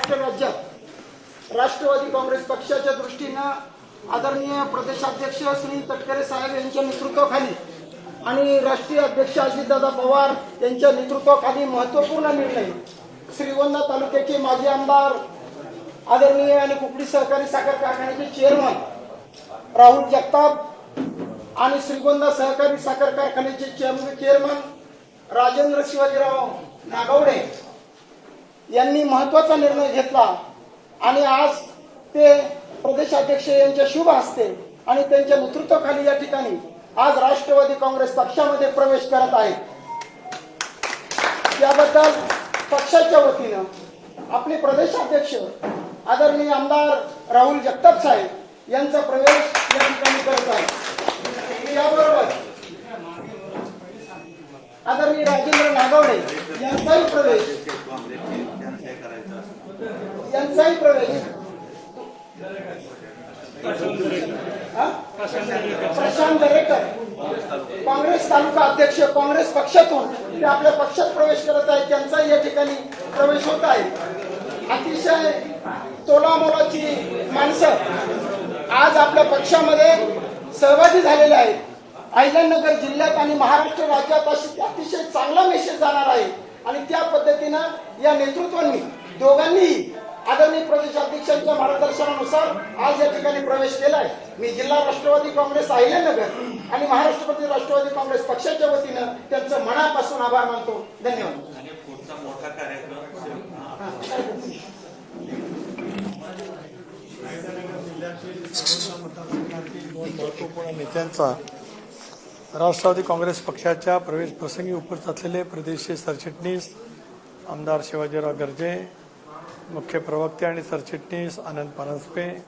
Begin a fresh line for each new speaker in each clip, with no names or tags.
महाराष्ट्र राज्यात राष्ट्रवादी काँग्रेस पक्षाच्या दृष्टीनं आदरणीय प्रदेशाध्यक्ष सुनील तटकरे साहेब यांच्या नेतृत्वाखाली आणि राष्ट्रीय अध्यक्ष अजितदादा पवार यांच्या नेतृत्वाखाली महत्त्वपूर्ण निर्णय श्रीगोंदा तालुक्याचे माजी आमदार आदरणीय आणि कुकडी सहकारी साखर कारखान्याचे चेअरमन राहुल जगताप आणि श्रीगोंदा सहकारी साखर कारखान्याचे चेअरमन चेअरमन राजेंद्र शिवाजीराव नागवडे यांनी महत्त्वाचा निर्णय घेतला. आणि आज ते प्रदेशाध्यक्ष यांच्या शुभ हस्ते आणि त्यांच्या नेतृत्वाखाली या ठिकाणी आज राष्ट्रवादी काँग्रेस पक्षामध्ये प्रवेश करत आहेत. याबद्दल पक्षाच्या वतीनं आपले प्रदेशाध्यक्ष आदरणीय आमदार राहुल जगताप साहेब यांचा प्रवेश या ठिकाणी करत आहे याबरोबर आदरणीय राजेंद्र नागवडे यांचाही प्रवेश त्यांचाही प्रवेश. प्रशांत दरेकर. काँग्रेस तालुका अध्यक्ष काँग्रेस पक्षातून ते आपल्या पक्षात प्रवेश करत आहेत. त्यांचाही या ठिकाणी प्रवेश होत आहे. अतिशय तोलामोलाची माणसं आज आपल्या पक्षामध्ये सहभागी झालेले आहेत. अहिल्यानगर जिल्ह्यात आणि महाराष्ट्र राज्यात अशी अतिशय चांगला मेसेज जाणार आहे. आणि त्या पद्धतीनं या नेतृत्वांनी दोघांनीही आदरणीय प्रदेशाध्यक्षांच्या मार्गदर्शनानुसार आज या ठिकाणी प्रवेश केलाय. मी जिल्हा राष्ट्रवादी काँग्रेस अहिल्यानगर आणि महाराष्ट्र प्रदेश राष्ट्रवादी काँग्रेस पक्षाच्या वतीनं त्यांचं मनापासून आभार मानतो. धन्यवाद.
पुढचा मोठा कार्यक्रम
नेत्यांचा राष्ट्रवादी काँग्रेस पक्षाच्या प्रवेश प्रसंगी उपस्थित असलेले प्रदेशचे सरचिटणीस आमदार शिवाजीराव गर्जे मुख्य प्रवक्ते आणि सरचिटणीस आनंद परांजपे.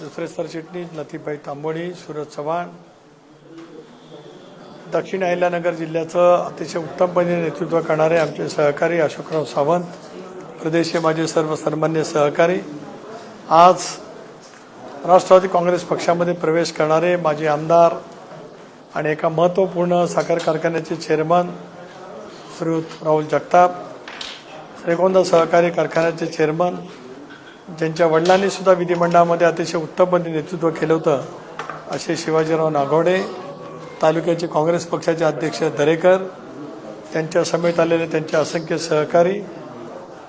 दुसरे सरचिटणीस लतीफबाई तांबोळी सूरज चव्हाण. दक्षिण अहिल्यानगर जिल्ह्याचं अतिशय उत्तमपणे नेतृत्व करणारे आमचे सहकारी अशोकराव सावंत. प्रदेशचे माझे सर्व सन्मान्य सहकारी. आज राष्ट्रवादी काँग्रेस पक्षामध्ये प्रवेश करणारे माजी आमदार आणि एका महत्त्वपूर्ण साखर कारखान्याचे चेअरमन श्रीयुत राहुल जगताप. श्रीगोंदा सहकारी कारखान्याचे चेअरमन ज्यांच्या वडिलांनी सुद्धा विधिमंडळामध्ये अतिशय उत्तमपणे नेतृत्व केलं होतं असे शिवाजीराव नागोडे तालुक्याचे काँग्रेस पक्षाचे अध्यक्ष दरेकर त्यांच्या समेत आलेले त्यांचे असंख्य सहकारी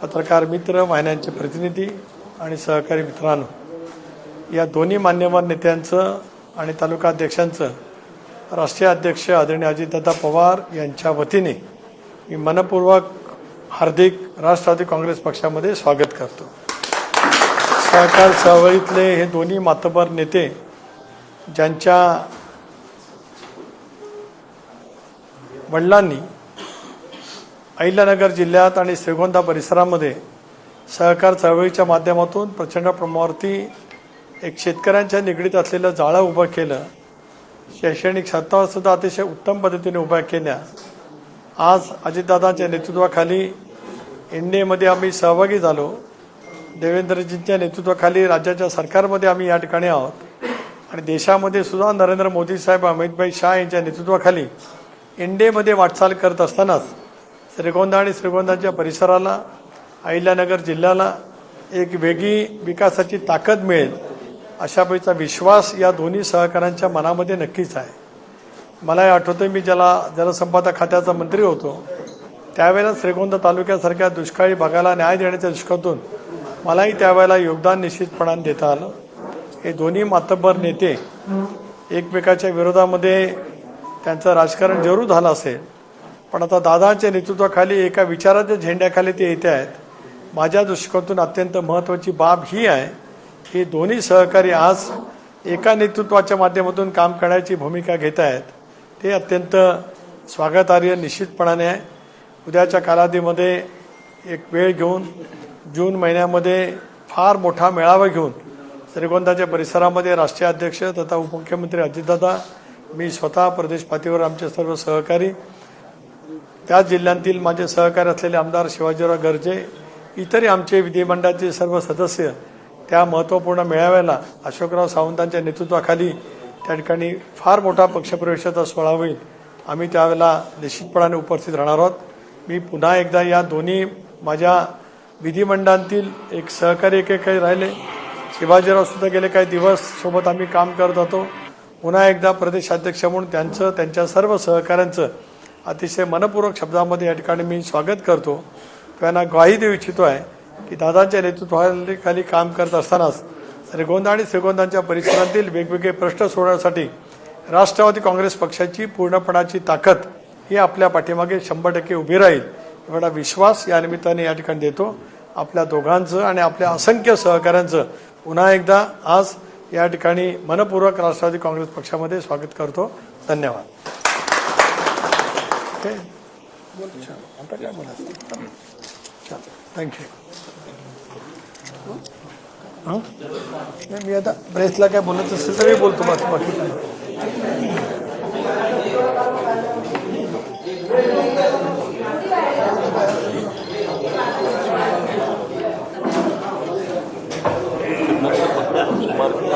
पत्रकार मित्र वाहिन्यांचे प्रतिनिधी आणि सहकारी मित्रांनो. या दोन्ही मान्यवर नेत्यांचं आणि तालुका अध्यक्षांचं राष्ट्रीय अध्यक्ष आदरणीय अजितदादा पवार यांच्या वतीने मी मनपूर्वक हार्दिक राष्ट्रवादी काँग्रेस पक्षामध्ये स्वागत करतो. सहकार चळवळीतले हे दोन्ही मातबर नेते ज्यांच्या वडिलांनी अहिल्यानगर जिल्ह्यात आणि श्रीगोंदा परिसरामध्ये सहकार चळवळीच्या माध्यमातून प्रचंड प्रमाणावरती एक शेतकऱ्यांच्या निगडीत असलेलं जाळं उभं केलं. शैक्षणिक संस्था सुद्धा अतिशय उत्तम पद्धतीने उभ्या केल्या. आज अजितदादांच्या नेतृत्वाखाली एनडीएमध्ये आम्ही सहभागी झालो. देवेंद्रजींच्या नेतृत्वाखाली राज्याच्या सरकारमध्ये आम्ही या ठिकाणी आहोत. आणि देशामध्ये सुद्धा नरेंद्र मोदी साहेब अमितभाई शाह यांच्या नेतृत्वाखाली एनडीएमध्ये वाटचाल करत असतानाच श्रीगोंदा आणि श्रीगोंदाच्या परिसराला अहिल्यानगर जिल्ह्याला एक वेगळी विकासाची ताकद मिळेल अशा पैचा विश्वास या दोन्ही सहकाऱ्यांच्या मनामध्ये नक्कीच आहे. मला आठवतं मी ज्याला जलसंपदा खात्याचा मंत्री होतो. त्यावेळेला श्रीगोंदा तालुक्यासारख्या दुष्काळी भागाला न्याय देण्याच्या दृष्टीतून मलाही त्यावेळेला योगदान निश्चितपणाने देता आलं. हे दोन्ही मातब्बर नेते एकमेकाच्या विरोधामध्ये त्यांचं राजकारण जरूर झालं असेल. पण आता दादांच्या नेतृत्वाखाली एका विचाराच्या झेंड्याखाली ते येते आहेत. माझ्या दृष्टिकोनातून अत्यंत महत्त्वाची बाब ही आहे की दोन्ही सहकारी आज एका नेतृत्वाच्या माध्यमातून काम करण्याची भूमिका घेत आहेत. ते अत्यंत स्वागतार्ह निश्चितपणाने आहे उद्याच्या कालावधीमध्ये एक वेळ घेऊन जून महिन्यामध्ये फार मोठा मेळावा घेऊन श्रीगोंदाच्या परिसरामध्ये राष्ट्रीय अध्यक्ष तथा उपमुख्यमंत्री अजितदादा मी स्वतः प्रदेश पातळीवर आमचे सर्व सहकारी त्याच जिल्ह्यांतील माझे सहकारी असलेले आमदार शिवाजीराव गर्जे इतरही आमचे विधिमंडळाचे सर्व सदस्य त्या महत्त्वपूर्ण मेळाव्याला अशोकराव सावंतांच्या नेतृत्वाखाली त्या ठिकाणी फार मोठा पक्षप्रवेशाचा सोहळा होईल. आम्ही त्यावेळेला निश्चितपणाने उपस्थित राहणार आहोत. मी पुन्हा एकदा या दोन्ही माझ्या विधिमंडळातील एक सहकारी एक काही राहिले. शिवाजीराव सुद्धा गेले काही दिवस सोबत आम्ही काम करत होतो. पुन्हा एकदा प्रदेशाध्यक्ष म्हणून त्यांचं त्यांच्या सर्व सहकाऱ्यांचं अतिशय मनपूर्वक शब्दामध्ये या ठिकाणी मी स्वागत करतो. त्यांना ग्वाही देऊ इच्छितो आहे की दादांच्या नेतृत्वाखाली काम करत असतानाच श्रीगोंदा आणि श्रीगोंदांच्या परिसरातील वेगवेगळे प्रश्न सोडवण्यासाठी राष्ट्रवादी काँग्रेस पक्षाची पूर्णपणाची ताकद ही आपल्या पाठीमागे शंभर टक्के उभी राहील. एवढा विश्वास या निमित्ताने या ठिकाणी देतो. आपल्या दोघांचं आणि आपल्या असंख्य सहकाऱ्यांचं पुन्हा एकदा आज या ठिकाणी मनपूर्वक राष्ट्रवादी काँग्रेस पक्षामध्ये स्वागत करतो. धन्यवाद. ओके. थँक्यू नाही मी आता प्रेसला काय बोलत असेल तरी बोलतो बाकी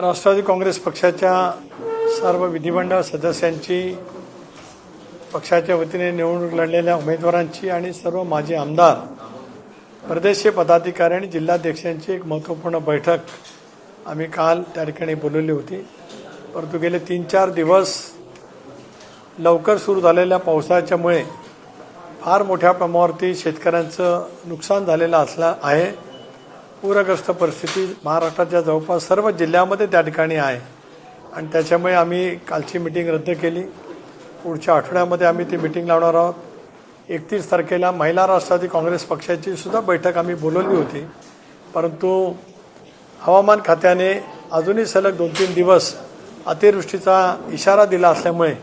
राष्ट्रवादी काँग्रेस पक्षाच्या सर्व विधिमंडळ सदस्यांची पक्षाच्या वतीने निवडणूक लढलेल्या उमेदवारांची आणि सर्व माजी आमदार प्रदेशीय पदाधिकारी आणि जिल्हाध्यक्षांची एक महत्त्वपूर्ण बैठक आम्ही काल त्या ठिकाणी बोलवली होती. परंतु गेले तीन चार दिवस लवकर सुरू झालेल्या पावसाच्यामुळे फार मोठ्या प्रमाणावरती शेतकऱ्यांचं नुकसान झालेलं असलं आहे. पूरग्रस्त परिस्थिती महाराष्ट्राच्या जवळपास सर्व जिल्ह्यामध्ये त्या ठिकाणी आहे. आणि त्याच्यामुळे आम्ही कालची मिटिंग रद्द केली. पुढच्या आठवड्यामध्ये आम्ही ती मिटिंग लावणार आहोत. एकतीस तारखेला महिला राष्ट्रवादी काँग्रेस पक्षाची सुद्धा बैठक आम्ही बोलवली होती. परंतु हवामान खात्याने अजूनही सलग दोन तीन दिवस अतिवृष्टीचा इशारा दिला असल्यामुळे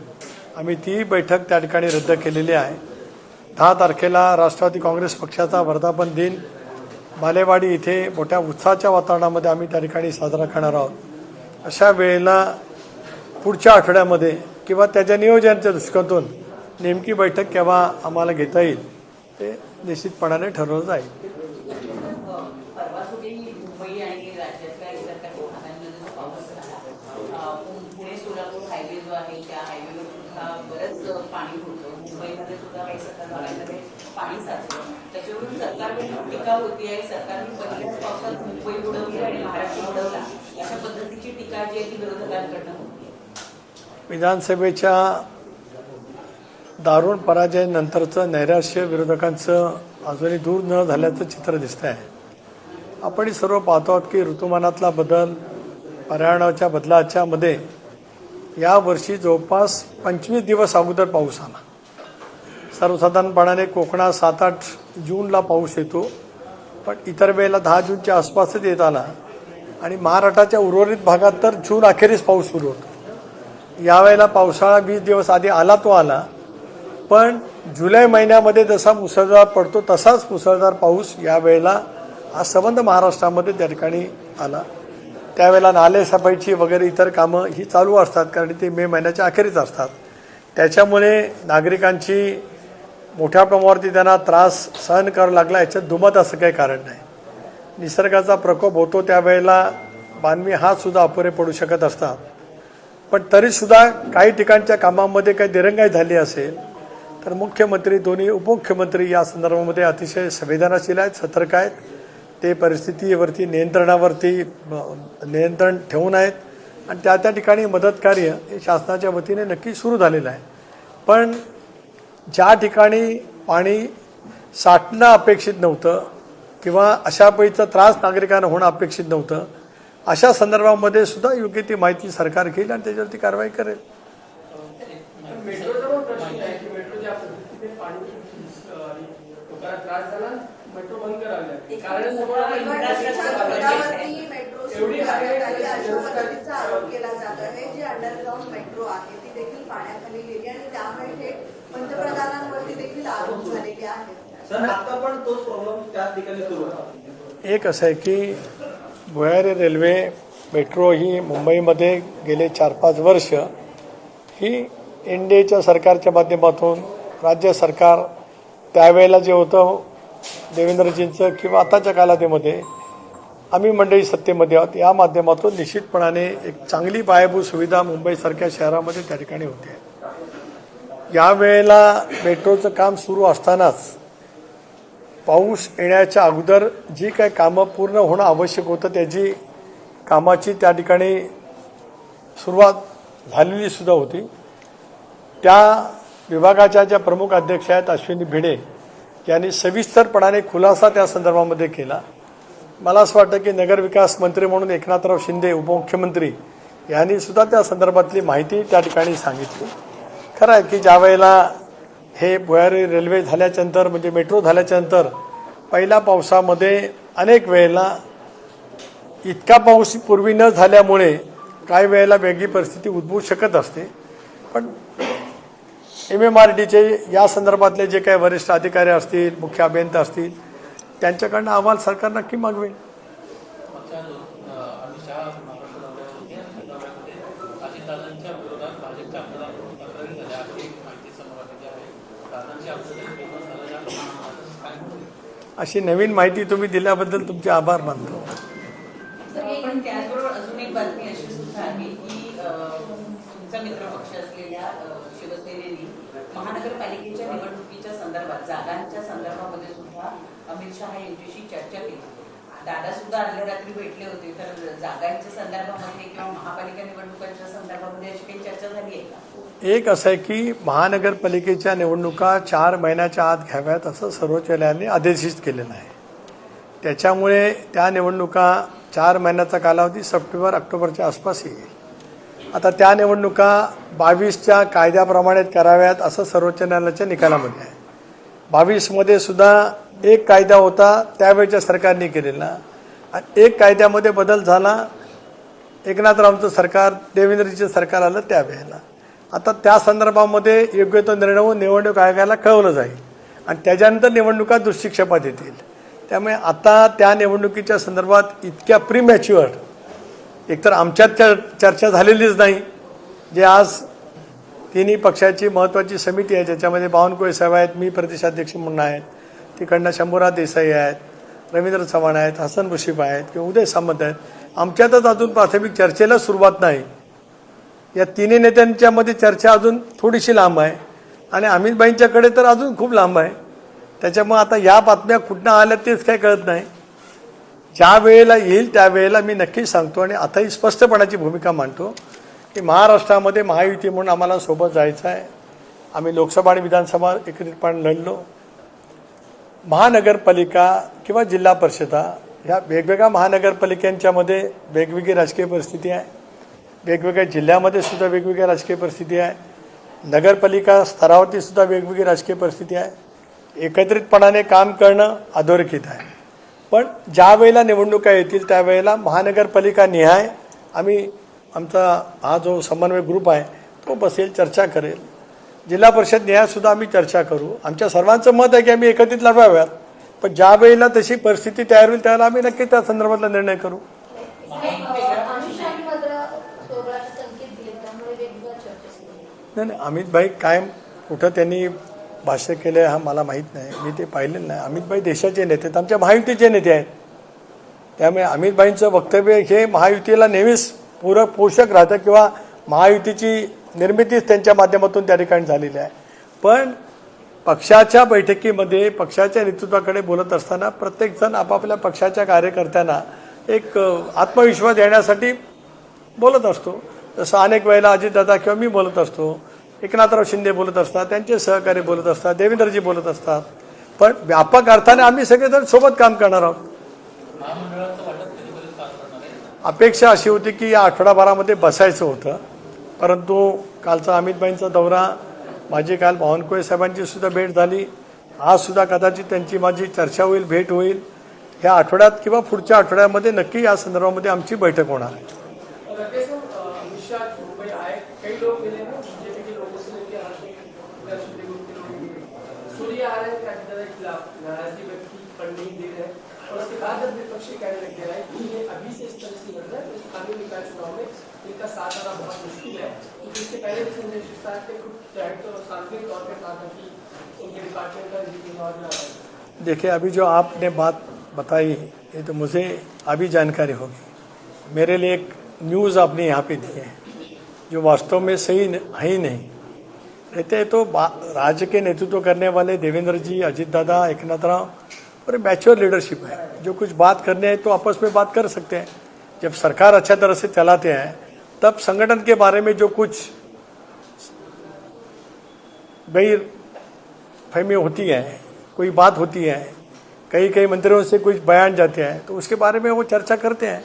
आम्ही ती बैठक त्या ठिकाणी रद्द केलेली आहे. दहा तारखेला राष्ट्रवादी काँग्रेस पक्षाचा वर्धापन दिन बालेवाडी इथे मोठ्या उत्साहाच्या वातावरणामध्ये आम्ही त्या ठिकाणी साजरा करणार आहोत. अशा वेळेला पुढच्या आठवड्यामध्ये किंवा त्याच्या नियोजनाच्या दृष्टिकोनातून नेमकी बैठक केव्हा आम्हाला घेता येईल ते निश्चितपणाने ठरवलं जाईल
परवा सुद्धा मुंबई आणि राज्यातल्या इतर काही भागांमध्ये जो पाऊस झाला अं, पु- पुणे सोलापूर हायवे जो आहे त्या हायवेवर सुद्धा बरंच पाणी होतं मुंबईमध्ये सुद्धा काही सखल भागांमध्ये पाणी साचलं त्याच्यावरून सरकारकडून टीका होती आहे सरकारने पहिल्याच पावसात मुंबई बुडवली आणि महाराष्ट्र बुडवला. अशा पद्धतीची टीका जी आहे ती विरोधकांकडनं होती.
विधानसभेच्या दारुण पराजयानंतरचं नैराश्य विरोधकांचं अजूनही दूर न झाल्याचं चित्र दिसतं आहे आपण सर्व पाहतो आहोत की ऋतुमानातला बदल पर्यावरणाच्या बदलाच्या मध्ये यावर्षी जवळपास पंचवीस दिवस अगोदर पाऊस आला. सर्वसाधारणपणाने कोकणात सात आठ जूनला पाऊस येतो. पण इतर वेळेला दहा जूनच्या आसपासच येत आला आणि महाराष्ट्राच्या उर्वरित भागात तर जून अखेरीस पाऊस सुरू होतो. यावेळेला पावसाळा वीस दिवस आधी आला तो आला पण जुलै महिन्यामध्ये जसा मुसळधार पडतो तसाच मुसळधार पाऊस यावेळेला हा संबंध महाराष्ट्रामध्ये त्या ठिकाणी आला. त्यावेळेला नाले सफाईची वगैरे इतर कामं ही चालू असतात कारण ते मे महिन्याच्या अखेरीच असतात. त्याच्यामुळे नागरिकांची मोठ्या प्रमाणावरती त्यांना त्रास सहन करावा लागला याच्यात दुमत असं काही कारण नाही. निसर्गाचा प्रकोप होतो त्यावेळेला मानवी हा सुद्धा अपुरे पडू शकत असतात. पण तरीसुद्धा काही ठिकाणच्या कामामध्ये काही दिरंगाई झाली असेल तर मुख्यमंत्री दोन्ही उपमुख्यमंत्री या संदर्भामध्ये अतिशय संवेदनाशील आहेत सतर्क आहेत. ते परिस्थितीवरती नियंत्रणावरती नियंत्रण ठेवून आहेत. आणि त्या त्या ठिकाणी मदत कार्य हे शासनाच्या वतीने नक्की सुरू झालेलं आहे. पण ज्या ठिकाणी पाणी साठणं अपेक्षित नव्हतं किंवा अशा पैचा त्रास नागरिकांना होणं अपेक्षित नव्हतं अशा संदर्भामध्ये सुद्धा योग्य ती माहिती सरकार घेईल आणि त्याच्यावरती कारवाई करेल.
मेट्रो
हे पंतप्रधानांवरती देखील आरोप झालेले आहेत
आता पण तोच प्रॉब्लेम त्याच ठिकाणी सुरू आहे.
एक असं आहे की भुयारी रेल्वे मेट्रो ही मुंबईमध्ये गेले चार पाच वर्ष ही एनडीएच्या सरकारच्या माध्यमातून राज्य सरकार त्यावेळेला जे होतं देवेंद्रजींचं किंवा आताच्या कालावधीमध्ये आम्ही मंडळी सत्तेमध्ये आहोत. या माध्यमातून निश्चितपणाने एक चांगली पायाभूत सुविधा मुंबईसारख्या शहरामध्ये त्या ठिकाणी होते. यावेळेला मेट्रोचं काम सुरू असतानाच पाऊस येण्याच्या अगोदर जी काही कामं पूर्ण होणं आवश्यक होतं त्याची कामाची त्या ठिकाणी सुरुवात झालेली सुद्धा होती. त्या विभागाच्या ज्या प्रमुख अध्यक्ष आहेत अश्विनी भिडे यांनी सविस्तरपणाने खुलासा त्या संदर्भामध्ये केला. मला असं वाटतं की नगरविकास मंत्री म्हणून एकनाथराव शिंदे उपमुख्यमंत्री यांनी सुद्धा त्या संदर्भातली माहिती त्या ठिकाणी सांगितली. खरं आहे की ज्या वेळेला हे भुयारी रेल्वे झाल्याच्यानंतर म्हणजे मेट्रो झाल्याच्यानंतर पहिल्या पावसामध्ये अनेक वेळेला इतका पाऊस पूर्वी न झाल्यामुळे काही वेळेला वेगळी परिस्थिती उद्भवू शकत असते. पण एम एम आर डीचे या संदर्भातले जे काही वरिष्ठ अधिकारी असतील मुख्य अभियंता असतील त्यांच्याकडनं अहवाल सरकार नक्की मागवेल
अमित शहा महाराष्ट्र दौऱ्यावर होते आणि त्या दौऱ्यामध्ये अजितदादांच्या विरोधात भाजपच्या आमदारांकडून तक्रारी झाल्या अशी एक माहिती समोर आलेली आहे दादांची आमदार बोलणं झालं या काय म्हणतील?
अशी नवीन माहिती तुम्ही दिल्याबद्दल तुमचे आभार मानतो.
पण त्याचबरोबर अजून एक बातमी अशी सुद्धा आहे की तुमचा मित्रपक्ष असलेल्या शिवसेनेने महानगरपालिकेच्या निवडणुकीच्या संदर्भात जागांच्या संदर्भामध्ये सुद्धा अमित शहा यांच्याशी चर्चा केली. दादा सुद्धा अर्ध्या रात्री भेटले होते तर जागांच्या संदर्भामध्ये किंवा महापालिका निवडणुकांच्या संदर्भामध्ये अशी काही चर्चा झाली आहे का?
एक असं आहे की महानगरपालिकेच्या निवडणुका चार महिन्याच्या आत घ्याव्यात असं सर्वोच्च न्यायालयाने आदेशित केलेलं आहे. त्याच्यामुळे त्या निवडणुका चार महिन्याचा कालावधी सप्टेंबर ऑक्टोबरच्या आसपास येईल. आता त्या निवडणुका बावीसच्या कायद्याप्रमाणे कराव्यात असं सर्वोच्च न्यायालयाच्या निकालामध्ये आहे. बावीसमध्ये सुद्धा एक कायदा होता त्यावेळच्या सरकारने केलेला. आणि एक कायद्यामध्ये बदल झाला. एकनाथरावचं सरकार देवेंद्रजीचं सरकार आलं त्यावेळेला. आता त्या संदर्भामध्ये योग्य तो निर्णय निवडणूक आयोगाला कळवलं जाईल. आणि त्याच्यानंतर निवडणुका दृष्टिक्षेपात येतील. त्यामुळे आता त्या निवडणुकीच्या संदर्भात इतक्या प्रीमॅच्युअर एकतर आमच्यात चर- चर्चा झालेलीच नाही जे आज तिन्ही पक्षाची महत्त्वाची समिती आहे ज्याच्यामध्ये बावनकुळे साहेब आहेत मी प्रदेशाध्यक्ष म्हणून आहेत तिकडनं शंभूराज देसाई आहेत रवींद्र चव्हाण आहेत हसन मुशीफ आहेत किंवा उदय सामंत आहेत. आमच्यातच अजून प्राथमिक चर्चेला सुरुवात नाही. या तिन्ही नेत्यांच्या मध्ये चर्चा अजून थोडीशी लांब आहे. आणि अमितबाईंच्याकडे तर अजून खूप लांब आहे. त्याच्यामुळे आता या बातम्या कुठनं आल्या तेच काही कळत नाही. ज्या वेळेला येईल त्या वेळेला मी नक्कीच सांगतो आणि आताही स्पष्टपणाची भूमिका मांडतो की महाराष्ट्रामध्ये महायुती म्हणून आम्हाला सोबत जायचं आहे. आम्ही लोकसभा आणि विधानसभा एकत्रितपणे लढलो. महानगरपालिका किंवा जिल्हा परिषदा ह्या वेगवेगळ्या महानगरपालिकांच्यामध्ये वेगवेगळी राजकीय परिस्थिती आहे. वेगवेगळ्या जिल्ह्यामध्ये सुद्धा वेगवेगळ्या राजकीय परिस्थिती आहे. नगरपालिका स्तरावरती सुद्धा वेगवेगळी राजकीय परिस्थिती आहे. एकत्रितपणाने काम करणं अधोरेखित आहे. पण ज्या वेळेला निवडणुका येतील त्यावेळेला महानगरपालिका निहाय आम्ही आमचा हा जो समन्वय ग्रुप आहे तो बसेल चर्चा करेल. जिल्हा परिषद न्यायसुद्धा आम्ही चर्चा करू. आमच्या सर्वांचं मत आहे की आम्ही एकत्रित लढवाव्यात. पण ज्या वेळेला तशी परिस्थिती तयार होईल त्यावेळेला आम्ही नक्की त्या संदर्भातला निर्णय करू. नाही नाही अमितभाई कायम कुठं त्यांनी भाष्य केलं हा मला माहीत नाही. मी ते पाहिलेलं नाही. अमितभाई देशाचे नेते आहेत. आमच्या महायुतीचे नेते आहेत. त्यामुळे अमितभाईंचं वक्तव्य हे महायुतीला नेहमीच पूरक पोषक राहतं किंवा महायुतीची निर्मितीच त्यांच्या माध्यमातून त्या ठिकाणी झालेली आहे. पण पक्षाच्या बैठकीमध्ये पक्षाच्या नेतृत्वाकडे बोलत असताना प्रत्येकजण आपापल्या पक्षाच्या कार्यकर्त्यांना एक आत्मविश्वास देण्यासाठी बोलत असतो. जसं अनेक वेळेला अजितदादा किंवा मी बोलत असतो एकनाथराव शिंदे बोलत असतात त्यांचे सहकारी बोलत असतात देवेंद्रजी बोलत असतात. पण व्यापक अर्थाने आम्ही सगळेजण सोबत काम करणार आहोत. अपेक्षा अशी होती की या आठवडाभरामध्ये बसायचं होतं. परंतु कालचा अमितबाईंचा दौरा माझी काल बावनकुळे साहेबांची सुद्धा भेट झाली. आज सुद्धा कदाचित त्यांची माझी चर्चा होईल भेट होईल. ह्या आठवड्यात किंवा पुढच्या आठवड्यामध्ये नक्की या संदर्भामध्ये आमची बैठक होणार आहे.
लोग मिले हैं बीजेपी के लोगों से के लोग आ रहे हैं राजनेता के खिलाफ नाराज़गी व्यक्त की दे रहे और उसके बाद जब विपक्षी लग गया है कि ये अभी से इस तरह से लड़ रहे हैं तो स्थानीय निकाय चुनाव में इनका साथ आना बहुत मुश्किल है। पहले भी संजय के खुद डायरेक्टर और सांस्कृतिक तौर पर कहा था कि उनके डिपार्टमेंट का ना रहे
देखिए, अभी जो आपने बात बताई, ये तो मुझे अभी जानकारी होगी। मेरे लिए एक न्यूज़ आपने यहाँ पे दी है। जो वास्तव में सही है ही नहीं। रहते तो राज्य के नेतृत्व करने वाले देवेंद्र जी, अजीत दादा, एकनाथ राव, और मैच्योर लीडरशिप है। जो कुछ बात करने हैं तो आपस में बात कर सकते हैं। जब सरकार अच्छा तरह से चलाते हैं, तब संगठन के बारे में जो कुछ गैर फहमी होती है, कोई बात होती है कई कई मंत्रियों से कुछ बयान जाते हैं तो उसके बारे में वो चर्चा करते हैं।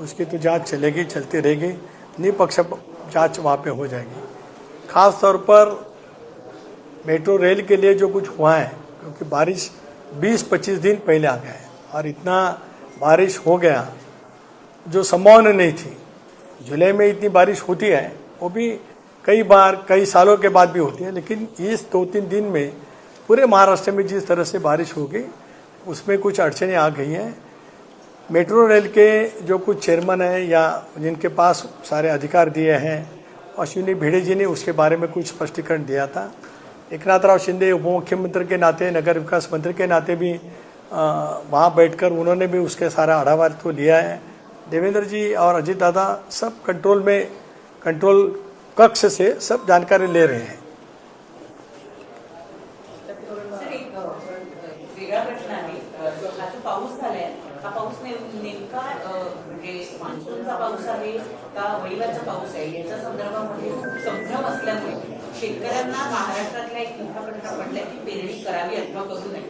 उसकी
तो जाँच चलेगी, चलती रहेगी। निपक्ष जाँच वहाँ पे हो जाएगी। खास तौर पर मेट्रो रेल के लिए जो कुछ हुआ है, क्योंकि बारिश 20-25 दिन पहले आ गया है, और इतना बारिश हो गया, जो संभावना नहीं थी। जुलाई में इतनी बारिश होती है, वो भी कई बार, कई सालों के बाद भी होती है, लेकिन इस दो तीन दिन में पूरे महाराष्ट्र में जिस तरह से बारिश होगी उसमें कुछ अड़चनें आ गई हैं। मेट्रो रेल के जो कुछ चेयरमैन हैं या जिनके पास सारे अधिकार दिए हैं, अश्विनी भिड़े जी ने उसके बारे में कुछ स्पष्टीकरण दिया था। एकनाथ राव शिंदे उप मुख्यमंत्री के नाते, नगर विकास मंत्री के नाते भी वहाँ बैठकर उन्होंने भी उसके सारा आढ़ावा तो लिया है। देवेंद्र जी और अजीत दादा सब कंट्रोल में, कंट्रोल कक्ष से सब जानकारी ले रहे हैं।
शेतकऱ्यांना महाराष्ट्रातल्या एक मोठा प्रश्न पडलाय की पेरणी करावी अथवा करू नये.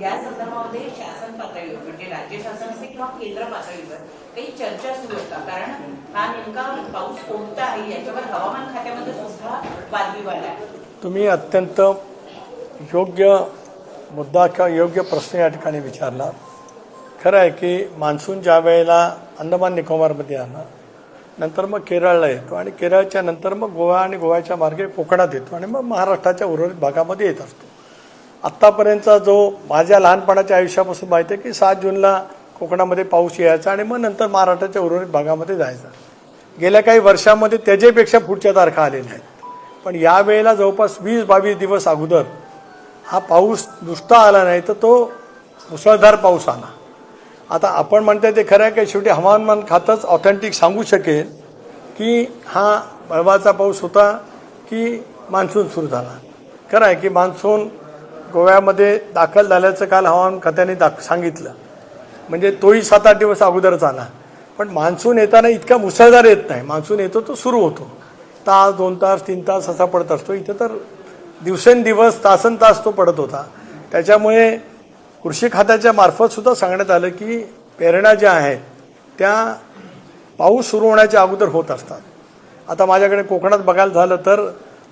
या संदर्भामध्ये शासन पातळीवर म्हणजे राज्य शासन असेल किंवा केंद्र पातळीवर काही चर्चा सुरू होता. कारण हा नेमका पाऊस कोणता आहे याच्यावर हवामान खात्यामध्ये सुद्धा वादविवाद आहे
तुम्ही अत्यंत योग्य मुद्दा किंवा योग्य प्रश्न या ठिकाणी विचारला. खरं आहे की मान्सून ज्या वेळेला अंदमान निकोबारमध्ये आला नंतर मग केरळला येतो आणि केरळच्या नंतर मग गोवा आणि गोव्याच्या मार्गे कोकणात येतो आणि मग महाराष्ट्राच्या उर्वरित भागामध्ये येत असतो. आत्तापर्यंतचा जो माझ्या लहानपणाच्या आयुष्यापासून माहिती आहे की सात जूनला कोकणामध्ये पाऊस यायचा आणि मग नंतर महाराष्ट्राच्या उर्वरित भागामध्ये जायचा. गेल्या काही वर्षामध्ये त्याच्यापेक्षा पुढच्या तारखा आलेल्या आहेत. पण यावेळेला जवळपास वीस बावीस दिवस अगोदर हा पाऊस नुसता आला नाही तर तो मुसळधार पाऊस आला. आता आपण म्हणताय ते खरं आहे की शेवटी हवामान खातंच ऑथेंटिक सांगू शकेल की हा बळवाचा पाऊस होता की मान्सून सुरू झाला. खरं आहे की मान्सून गोव्यामध्ये दाखल झाल्याचं काल हवामान खात्याने दाख सांगितलं. म्हणजे तोही सात आठ दिवस अगोदरच आला. पण मान्सून येताना इतका मुसळधार येत नाही. मान्सून येतो तो सुरू होतो. तास दोन तास तीन तास असा पडत असतो. इथं तर दिवसेंदिवस तासन तास तो पडत होता. त्याच्यामुळे कृषी खात्याच्या मार्फत सुद्धा सांगण्यात आलं की पेरण्या ज्या आहेत त्या पाऊस सुरू होण्याच्या अगोदर होत असतात. आता माझ्याकडे कोकणात बघायला झालं तर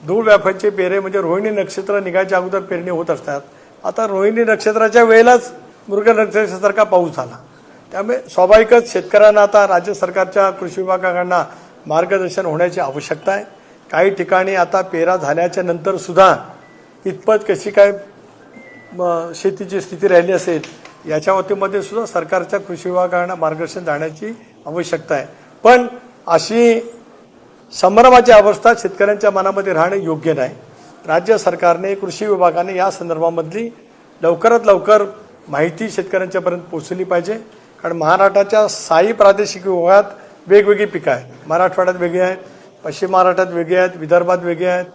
धूळ व्यापाचे पेरे म्हणजे रोहिणी नक्षत्र निघायच्या अगोदर पेरणी होत असतात. आता रोहिणी नक्षत्राच्या वेळेलाच मृग नक्षत्रासारखा पाऊस झाला. त्यामुळे स्वाभाविकच शेतकऱ्यांना आता राज्य सरकारच्या कृषी विभागाकडनं मार्गदर्शन होण्याची आवश्यकता आहे. काही ठिकाणी आता पेरा झाल्याच्यानंतर सुद्धा कशी काय म, शेतीची स्थिती राहिली असेल याच्या वतीमध्ये सुद्धा सरकारच्या कृषी विभागांना मार्गदर्शन जाण्याची आवश्यकता आहे. पण अशी संभ्रमाची अवस्था शेतकऱ्यांच्या मनामध्ये राहणं योग्य नाही. राज्य सरकारने कृषी विभागाने या संदर्भामधली लवकरात लवकर माहिती शेतकऱ्यांच्यापर्यंत पोहोचली पाहिजे. कारण महाराष्ट्राच्या साई प्रादेशिक विभागात वेगवेगळी पिकं आहेत. मराठवाड्यात वेगळी आहेत पश्चिम महाराष्ट्रात वेगळी आहेत विदर्भात वेगळी आहेत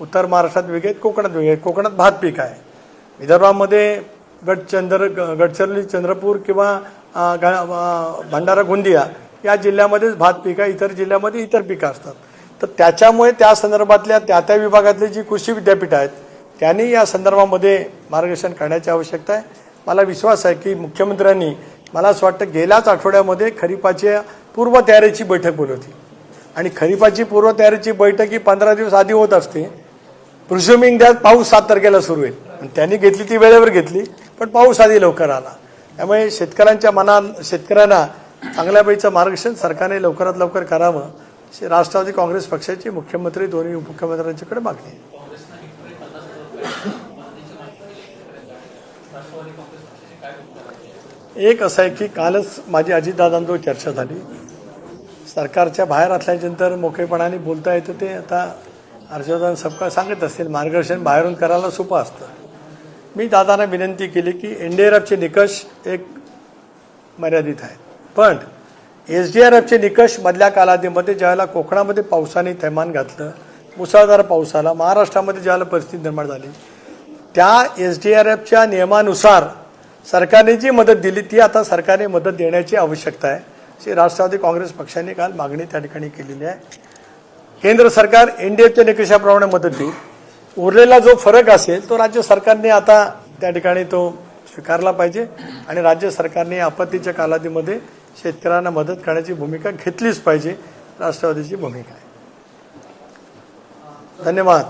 उत्तर महाराष्ट्रात वेगळी आहेत कोकणात वेगळी आहेत. कोकणात भात पीक आहे. विदर्भामध्ये गडचंद्र गडचिरोली चंद्रपूर किंवा भंडारा गोंदिया या जिल्ह्यामध्येच भात पिकं इतर जिल्ह्यामध्ये इतर पिकं असतात. तर त्याच्यामुळे त्या संदर्भातल्या त्या त्या विभागातली जी कृषी विद्यापीठं आहेत त्यांनी या संदर्भामध्ये मार्गदर्शन करण्याची आवश्यकता आहे. मला विश्वास आहे की मुख्यमंत्र्यांनी मला असं वाटतं गेल्याच आठवड्यामध्ये खरीपाच्या पूर्वतयारीची बैठक बोलवली आणि खरीपाची पूर्वतयारीची बैठक ही पंधरा दिवस आधी होत असते. प्रिझ्युमिंग द्यात पाऊस सात तारखेला सुरू होईल. आणि त्यांनी घेतली ती वेळेवर घेतली पण पाऊस आधी लवकर आला. त्यामुळे शेतकऱ्यांच्या मनात शेतकऱ्यांना चांगल्यापैकीचं मार्गदर्शन सरकारने लवकरात लवकर करावं अशी राष्ट्रवादी काँग्रेस पक्षाची मुख्यमंत्री दोन्ही उपमुख्यमंत्र्यांच्याकडे मागणी आहे. एक असं आहे की कालच माझी अजितदादांजवळ चर्चा झाली. सरकारच्या बाहेर असल्यानंतर मोकळेपणाने बोलता येतं ते. आता अर्जदान सबका सांगत असतील मार्गदर्शन बाहेरून करायला सोपं असतं. मी दादांना विनंती केली की एन डी आर एफचे निकष एक मर्यादित आहेत. पण एस डी आर एफचे निकष मधल्या कालावधीमध्ये ज्यावेळेला कोकणामध्ये पावसाने थैमान घातलं मुसळधार पाऊस आला महाराष्ट्रामध्ये ज्यावेळेला परिस्थिती निर्माण झाली त्या एस डी आर एफच्या नियमानुसार सरकारने जी मदत दिली ती आता सरकारने मदत देण्याची आवश्यकता आहे. अशी राष्ट्रवादी काँग्रेस पक्षाने काल मागणी त्या ठिकाणी केलेली आहे. केंद्र सरकार एन डी एफच्या निकषाप्रमाणे मदत देईल. उरलेला जो फरक असेल तो राज्य सरकारने आता त्या ठिकाणी तो स्वीकारला पाहिजे आणि राज्य सरकारने आपत्तीच्या कालावधीमध्ये शेतकऱ्यांना मदत करण्याची भूमिका घेतलीच पाहिजे. राष्ट्रवादीची भूमिका आहे. धन्यवाद.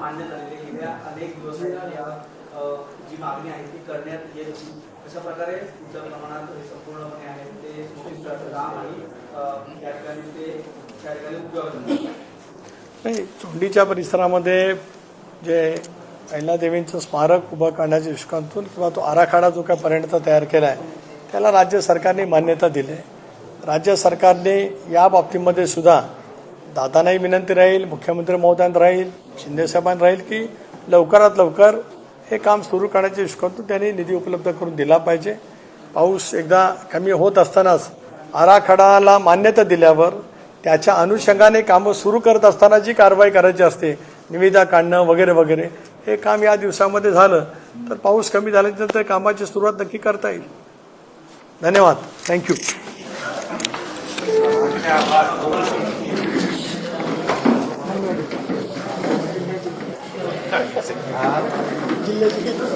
मान्य झालेली अनेक दिवस जी मागणी आहे ती करण्यात येत अशा प्रकारे तुमच्या प्रमाणात हे संपूर्णपणे आहे. ते काम आणि त्या ठिकाणी ते त्या ठिकाणी उपयोग
नाही चोंडीच्या परिसरामध्ये जे अहिल्यादेवींचं स्मारक उभं करण्याच्या दृष्टिकोनातून किंवा तो आराखडा जो काय पर्यंत तयार केला आहे त्याला राज्य सरकारने मान्यता दिली आहे. राज्य सरकारने या बाबतीमध्ये सुद्धा दादांनाही विनंती राहील मुख्यमंत्री महोदयांना राहील शिंदेसाहेबांना राहील की लवकरात लवकर हे काम सुरू करण्याच्या दृष्टिकोनातून त्यांनी निधी उपलब्ध करून दिला पाहिजे. पाऊस एकदा कमी होत असतानाच आराखडाला मान्यता दिल्यावर त्याच्या अनुषंगाने कामं सुरू करत असताना जी कारवाई करायची असते निविदा काढणं वगैरे वगैरे हे काम या दिवसामध्ये झालं. तर पाऊस कमी झाल्यानंतर कामाची सुरुवात नक्की करता येईल. धन्यवाद. थँक्यू
जिल्ह्याची घेतच